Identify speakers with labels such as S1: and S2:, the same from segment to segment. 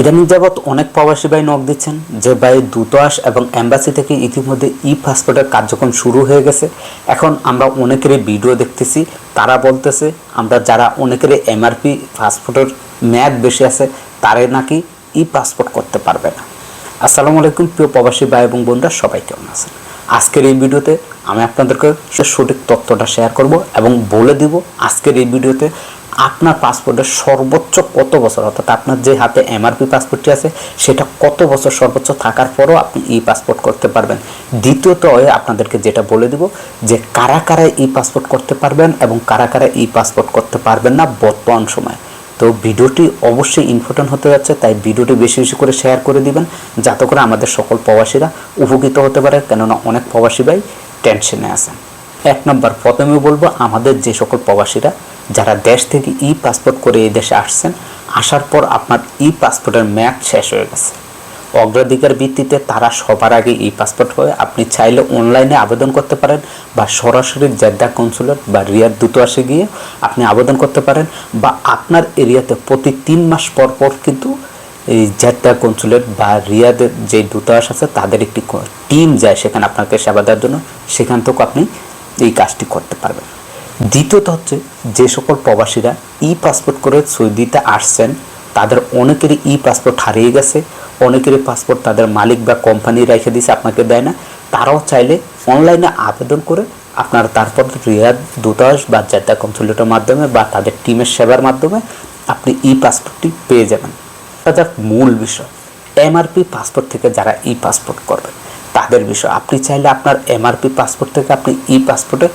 S1: ইদানিং যাবৎ অনেক প্রবাসী ভাই নক দিচ্ছেন যে ভাই দূতাবাস এবং এম্বাসি থেকে ইতিমধ্যে ই পাসপোর্টের কার্যক্রম শুরু হয়ে গেছে। এখন আমরা অনেকেরই ভিডিও দেখতেছি, তারা বলতেছে, আমরা যারা অনেকেরই এমআরপি পাসপোর্টের মেয়াদ বেশি আছে তারা নাকি ই পাসপোর্ট করতে পারবে না। আসসালামু আলাইকুম প্রিয় প্রবাসী ভাই এবং বোনরা, সবাই কেমন আছেন? আজকের এই ভিডিওতে আমি আপনাদেরকে সঠিক তথ্যটা শেয়ার করব এবং বলে দিব, আজকের এই ভিডিওতে আপনার পাসপোর্টের সর্বোচ্চ কত বছর? অর্থাৎ আপনার যে হাতে এমআরপি পাসপোর্টটি আছে, সেটা কত বছর সর্বোচ্চ থাকার পরও আপনি ই পাসপোর্ট করতে পারবেন? দ্বিতীয়ত আপনাদেরকে যেটা বলে দিব, যে কারা কারা ই পাসপোর্ট করতে পারবেন এবং কারা কারা ই পাসপোর্ট করতে পারবেন না বর্তমান সময়। তো ভিডিওটি অবশ্যই ইম্পর্টেন্ট হতে যাচ্ছে, তাই ভিডিওটি বেশি বেশি করে শেয়ার করে দিবেন, যাতে করে আমাদের সকল প্রবাসীরা উপকৃত হতে পারে, কেননা অনেক প্রবাসী ভাই টেনশনে আছেন। এক নম্বর প্রথমে বলব, আমাদের যে সকল প্রবাসীরা, যারা দেশ থেকে ই পাসপোর্ট করে এই দেশে আসছেন, আসার পর আপনার ই পাসপোর্টের মেয়াদ শেষ হয়ে গেছে। অগ্রাধিকার ভিত্তিতে তারা সবার আগে ই পাসপোর্ট হয়ে আপনি চাইলে অনলাইনে আবেদন করতে পারেন বা সরাসরি জেদ্দা কনসুলেট বা রিয়াদ দূতাবাসে গিয়ে আপনি আবেদন করতে পারেন বা আপনার এরিয়াতে প্রতি তিন মাস পর পর কিন্তু এই জেদ্দা কনসুলেট বা রিয়াদের যে দূতাবাস আছে, তাদের একটি টিম যায় সেখানে আপনাকে সেবা দেওয়ার জন্য। সেখান থেকে আপনি এই কাজটি করতে পারবেন দ্বিতীয়ত হচ্ছে, যে সকল প্রবাসীরা ই পাসপোর্ট করে সৌদিতে আসছেন, তাদের অনেকেরই ই পাসপোর্ট হারিয়ে গেছে, অনেকেরই পাসপোর্ট তাদের মালিক বা কোম্পানি রেখে দিয়েছে, আপনাকে দেয় না। তারাও চাইলে অনলাইনে আবেদন করে আপনারা তারপর রিয়াদ দূতাবাস বা জাতীয় কনসুলেটের মাধ্যমে বা তাদের টিমের সেবার মাধ্যমে আপনি ই পাসপোর্টটি পেয়ে যাবেন। যাক মূল বিষয়। এমআরপি পাসপোর্ট থেকে যারা ই পাসপোর্ট করবেন তাদের বিষয়। আপনি চাইলে আপনার এমআরপি পাসপোর্ট থেকে আপনি ই পাসপোর্টে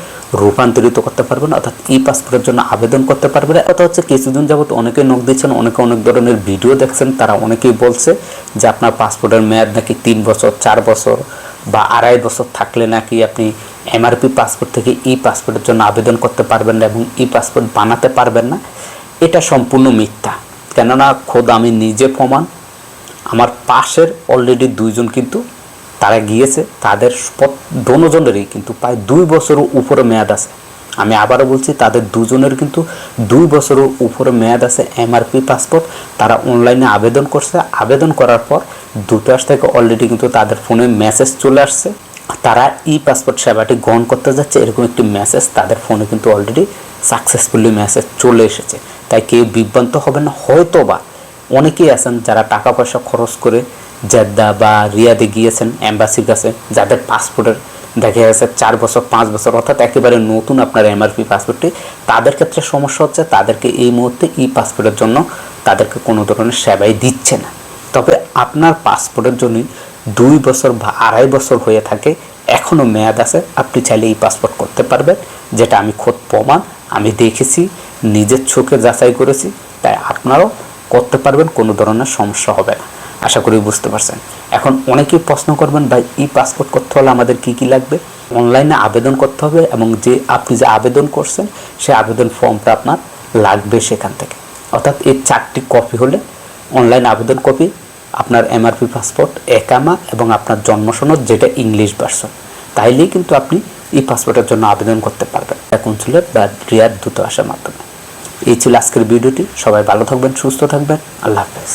S1: রূপান্তরিত করতে পারবেন, অর্থাৎ ই পাসপোর্টের জন্য আবেদন করতে পারবেন। কথা হচ্ছে কিছুদিন যাবত অনেকে নখ দিচ্ছেন, অনেকে অনেক ধরনের ভিডিও দেখছেন, তারা অনেকেই বলছে যে আপনার পাসপোর্টের মেয়াদ নাকি তিন বছর, চার বছর বা আড়াই বছর থাকলে নাকি আপনি এমআরপি পাসপোর্ট থেকে ই পাসপোর্টের জন্য আবেদন করতে পারবেন না এবং ই পাসপোর্ট বানাতে পারবেন না। এটা সম্পূর্ণ মিথ্যা। কেননা খোদ আমি নিজে প্রমাণ, আমার পাশের অলরেডি দুইজন কিন্তু তারা গিয়েছে, তাদের দোনোজনেরই কিন্তু প্রায় দুই বছরের উপরে মেয়াদ আছে। আমি আবারও বলছি, তাদের দুজনের কিন্তু দুই বছরের উপরে মেয়াদ আছে এমআরপি পাসপোর্ট। তারা অনলাইনে আবেদন করছে। আবেদন করার পর দূতাবাস থেকে অলরেডি কিন্তু তাদের ফোনে মেসেজ চলে আসছে। তারা ই পাসপোর্ট সেবাটি গ্রহণ করতে যাচ্ছে। এরকম একটি মেসেজ তাদের ফোনে কিন্তু অলরেডি সাকসেসফুলি মেসেজ চলে এসেছে। তাই কেউ বিভ্রান্ত হবে না। হয়তো বা অনেকেই আছেন যারা টাকা পয়সা খরচ করে জেদ্দা বা রিয়াদে গিয়েছেন অ্যাম্বাসির কাছে যাদের পাসপোর্টের দেখা গেছে চার বছর, পাঁচ বছর, অর্থাৎ একেবারে নতুন আপনার এমআরপি পাসপোর্টটি তাদের ক্ষেত্রে সমস্যা হচ্ছে তাদেরকে এই মুহূর্তে ই পাসপোর্টের জন্য তাদেরকে কোনো ধরনের সেবাই দিচ্ছে না। তবে আপনার পাসপোর্টের জন্য দুই বছর বা আড়াই বছর হয়ে থাকে এখনও মেয়াদ আছে, আপনি চাইলে এই পাসপোর্ট করতে পারবেন, যেটা আমি খোদ প্রমাণ, আমি দেখেছি, নিজের চোখে যাচাই করেছি, তাই আপনারাও করতে পারবেন, কোনো ধরনের সমস্যা হবে না। আশা করি বুঝতে পারছেন। এখন অনেকেই প্রশ্ন করবেন, ভাই ই পাসপোর্ট করতে হলে আমাদের কি কি লাগবে? অনলাইনে আবেদন করতে হবে এবং যে আপনি যে আবেদন করছেন সেই আবেদন ফর্মটা আপনার লাগবে সেখান থেকে। অর্থাৎ এই চারটি কপি হলে অনলাইন আবেদন কপি আপনার এমআরপি পাসপোর্ট একামা এবং আপনার জন্ম সনদ, যেটা ইংলিশ ভার্সন তাইলেই কিন্তু আপনি ই পাসপোর্টের জন্য আবেদন করতে পারবেন। কনসুলেট বা রিয়াদ দূতাবাসের মাধ্যমে। এই ছিল আজকের ভিডিওটি। সবাই ভালো থাকবেন, সুস্থ থাকবেন। আল্লাহ হাফেজ।